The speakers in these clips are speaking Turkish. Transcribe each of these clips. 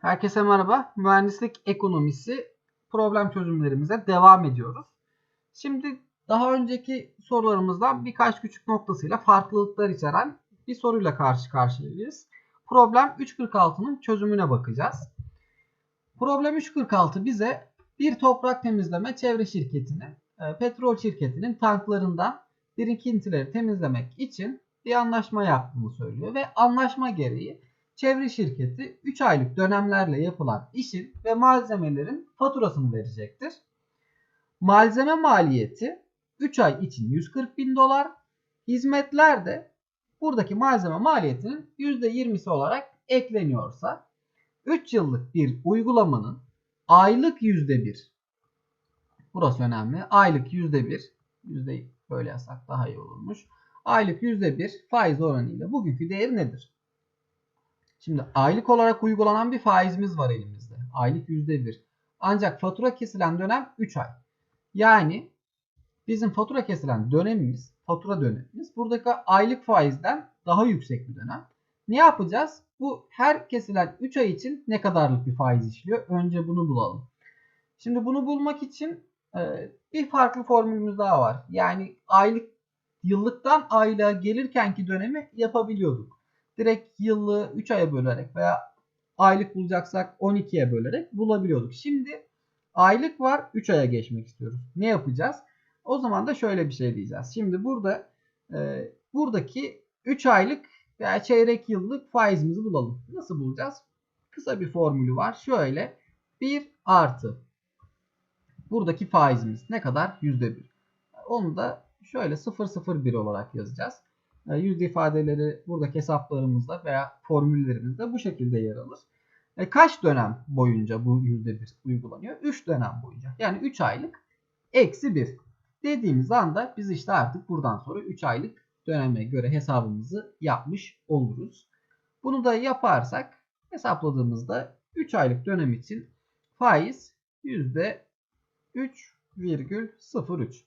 Herkese merhaba. Mühendislik ekonomisi problem çözümlerimize devam ediyoruz. Şimdi daha önceki sorularımızdan birkaç küçük noktasıyla farklılıklar içeren bir soruyla karşı karşıyayız. Problem 346'nın çözümüne bakacağız. Problem 346 bize bir toprak temizleme çevre şirketinin, e, petrol şirketinin tanklarından birikintileri temizlemek için bir anlaşma yaptığını söylüyor ve anlaşma gereği çevre şirketi 3 aylık dönemlerle yapılan işin ve malzemelerin faturasını verecektir. Malzeme maliyeti 3 ay için 140 bin dolar, hizmetler de buradaki malzeme maliyetinin %20'si olarak ekleniyorsa 3 yıllık bir uygulamanın aylık %1 burası önemli. Aylık %1 yüzde böyle yazsak daha iyi olurmuş. Aylık %1 faiz oranıyla bugünkü değeri nedir? Şimdi aylık olarak uygulanan bir faizimiz var elimizde. Aylık %1. Ancak fatura kesilen dönem 3 ay. Yani bizim fatura kesilen dönemimiz, fatura dönemimiz buradaki aylık faizden daha yüksek bir dönem. Ne yapacağız? Bu her kesilen 3 ay için ne kadarlık bir faiz işliyor? Önce bunu bulalım. Şimdi bunu bulmak için e, bir farklı formülümüz daha var. Yani aylık yıllıktan aylığa gelirkenki dönemi yapabiliyorduk. Direkt yıllığı 3 aya bölerek veya aylık bulacaksak 12'ye bölerek bulabiliyorduk. Şimdi aylık var 3 aya geçmek istiyoruz. Ne yapacağız? O zaman da şöyle bir şey diyeceğiz. Şimdi burada e, buradaki 3 aylık veya çeyrek yıllık faizimizi bulalım. Nasıl bulacağız? Kısa bir formülü var. Şöyle 1 artı buradaki faizimiz ne kadar? %1. Onu da şöyle 001 olarak yazacağız. E, yüzde ifadeleri buradaki hesaplarımızda veya formüllerimizde bu şekilde yer alır. E, kaç dönem boyunca bu yüzde bir uygulanıyor? 3 dönem boyunca. Yani 3 aylık eksi 1 dediğimiz anda biz işte artık buradan sonra 3 aylık döneme göre hesabımızı yapmış oluruz. Bunu da yaparsak hesapladığımızda 3 aylık dönem için faiz %3,03.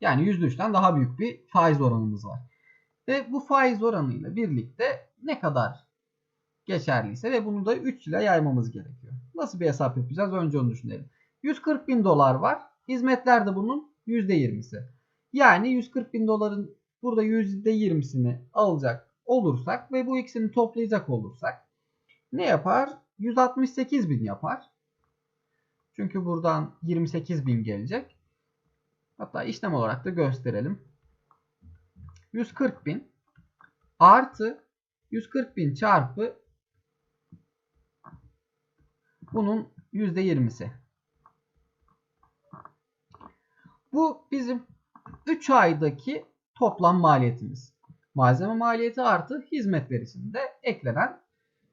Yani %3'ten daha büyük bir faiz oranımız var. Ve bu faiz oranıyla birlikte ne kadar geçerliyse ve bunu da 3 ile yaymamız gerekiyor. Nasıl bir hesap yapacağız? Önce onu düşünelim. 140 bin dolar var. Hizmetler de bunun %20'si. Yani 140 bin doların burada %20'sini alacak olursak ve bu ikisini toplayacak olursak ne yapar? 168 bin yapar. Çünkü buradan 28 bin gelecek. Hatta işlem olarak da gösterelim. 140 bin artı 140 bin çarpı bunun %20'si. Bu bizim 3 aydaki toplam maliyetimiz. Malzeme maliyeti artı hizmetler için de eklenen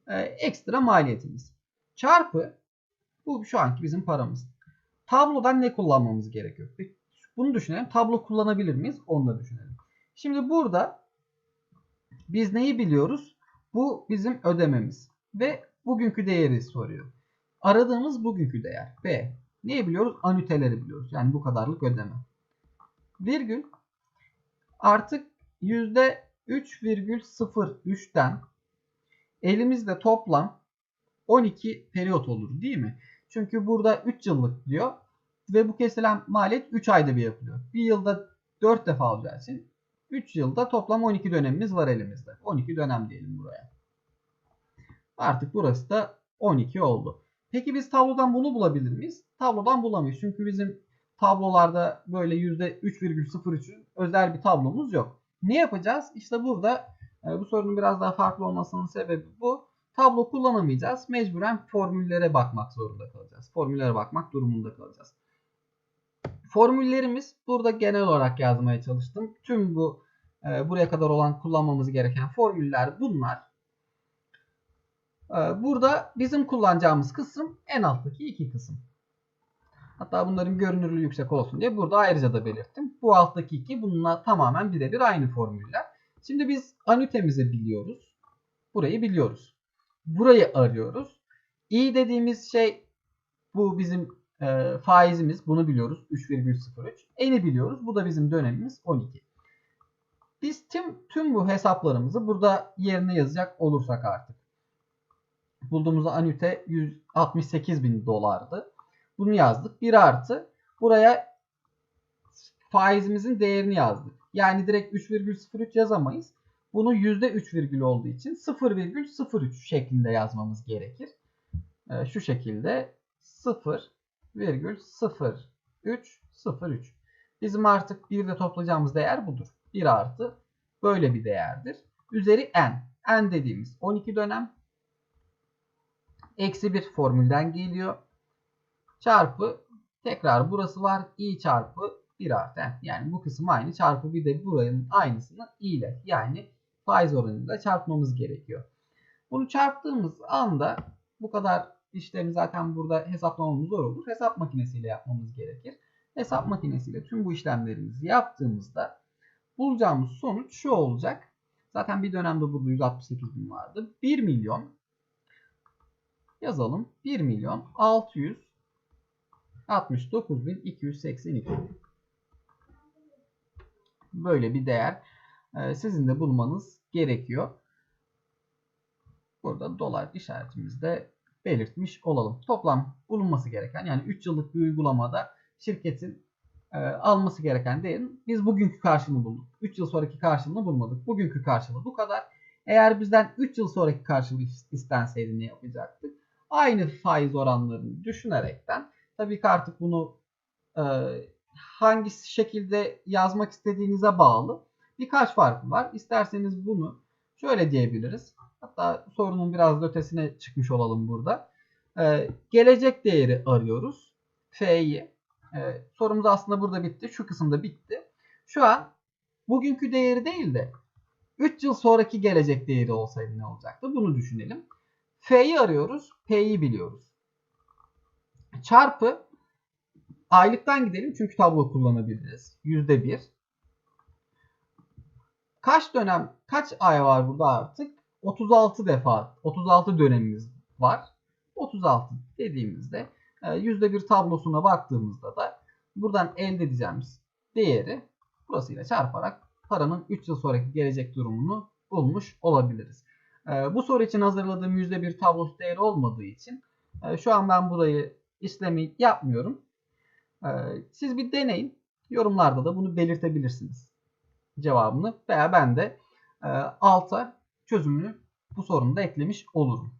e, ekstra maliyetimiz. Çarpı bu şu anki bizim paramız. Tablodan ne kullanmamız gerekiyor? Bunu düşünelim. Tablo kullanabilir miyiz? Onu da düşünelim. Şimdi burada biz neyi biliyoruz? Bu bizim ödememiz. Ve bugünkü değeri soruyor. Aradığımız bugünkü değer. B. Neyi biliyoruz? Anüteleri biliyoruz. Yani bu kadarlık ödeme. Virgül artık %3,03'ten elimizde toplam 12 periyot olur değil mi? Çünkü burada 3 yıllık diyor. Ve bu kesilen maliyet 3 ayda bir yapılıyor. Bir yılda 4 defa alacağı için 3 yılda toplam 12 dönemimiz var elimizde. 12 dönem diyelim buraya. Artık burası da 12 oldu. Peki biz tablodan bunu bulabilir miyiz? Tablodan bulamayız. Çünkü bizim tablolarda böyle %3,03'ün özel bir tablomuz yok. Ne yapacağız? İşte burada e, bu sorunun biraz daha farklı olmasının sebebi bu. Tablo kullanamayacağız. Mecburen formüllere bakmak zorunda kalacağız. Formüllere bakmak durumunda kalacağız. Formüllerimiz burada genel olarak yazmaya çalıştım. Tüm bu e, buraya kadar olan kullanmamız gereken formüller bunlar. E, burada bizim kullanacağımız kısım en alttaki iki kısım. Hatta bunların görünürlüğü yüksek olsun diye burada ayrıca da belirttim. Bu alttaki iki bununla tamamen birebir aynı formüller. Şimdi biz anütemizi biliyoruz. Burayı biliyoruz. Burayı arıyoruz. İ dediğimiz şey bu bizim e, faizimiz. Bunu biliyoruz. 3,03. Eni biliyoruz. Bu da bizim dönemimiz 12. Biz tüm, tüm bu hesaplarımızı burada yerine yazacak olursak artık. Bulduğumuz anüte 168 bin dolardı. Bunu yazdık. 1 artı buraya faizimizin değerini yazdık. Yani direkt 3,03 yazamayız. Bunu %3 virgül olduğu için 0,03 şeklinde yazmamız gerekir. Ee, şu şekilde 0,0303. Bizim artık bir de toplayacağımız değer budur. 1 artı böyle bir değerdir. Üzeri n. n dediğimiz 12 dönem. Eksi 1 formülden geliyor. Çarpı tekrar burası var. i çarpı 1 artı n. Yani bu kısım aynı. Çarpı bir de buranın aynısını i ile yani faiz oranıyla çarpmamız gerekiyor. Bunu çarptığımız anda bu kadar işlemi zaten burada hesaplamamız zor olur. Hesap makinesiyle yapmamız gerekir. Hesap makinesiyle tüm bu işlemlerimizi yaptığımızda bulacağımız sonuç şu olacak. Zaten bir dönemde burada 168 bin vardı. 1 milyon yazalım. 1 milyon 669 bin 282. Böyle bir değer e, sizin de bulmanız gerekiyor. Burada dolar işaretimizde belirtmiş olalım. Toplam bulunması gereken yani 3 yıllık bir uygulamada şirketin e, alması gereken değerin biz bugünkü karşılığını bulduk. 3 yıl sonraki karşılığını bulmadık. Bugünkü karşılığı bu kadar. Eğer bizden 3 yıl sonraki karşılığı istenseydi ne yapacaktık? Aynı faiz oranlarını düşünerekten tabii ki artık bunu e, hangi şekilde yazmak istediğinize bağlı. Birkaç farkı var. İsterseniz bunu şöyle diyebiliriz. Hatta sorunun biraz da ötesine çıkmış olalım burada. Ee, gelecek değeri arıyoruz. F'yi. Ee, sorumuz aslında burada bitti. Şu kısımda bitti. Şu an bugünkü değeri değil de 3 yıl sonraki gelecek değeri olsaydı ne olacaktı? Bunu düşünelim. F'yi arıyoruz. P'yi biliyoruz. Çarpı aylıktan gidelim çünkü tablo kullanabiliriz. %1. Kaç dönem, kaç ay var burada artık? 36 defa, 36 dönemimiz var. 36 dediğimizde %1 tablosuna baktığımızda da buradan elde edeceğimiz değeri burasıyla çarparak paranın 3 yıl sonraki gelecek durumunu bulmuş olabiliriz. Bu soru için hazırladığım %1 tablosu değeri olmadığı için şu an ben burayı işlemi yapmıyorum. Siz bir deneyin. Yorumlarda da bunu belirtebilirsiniz cevabını veya ben de alta çözümünü bu sorunu da eklemiş olurum.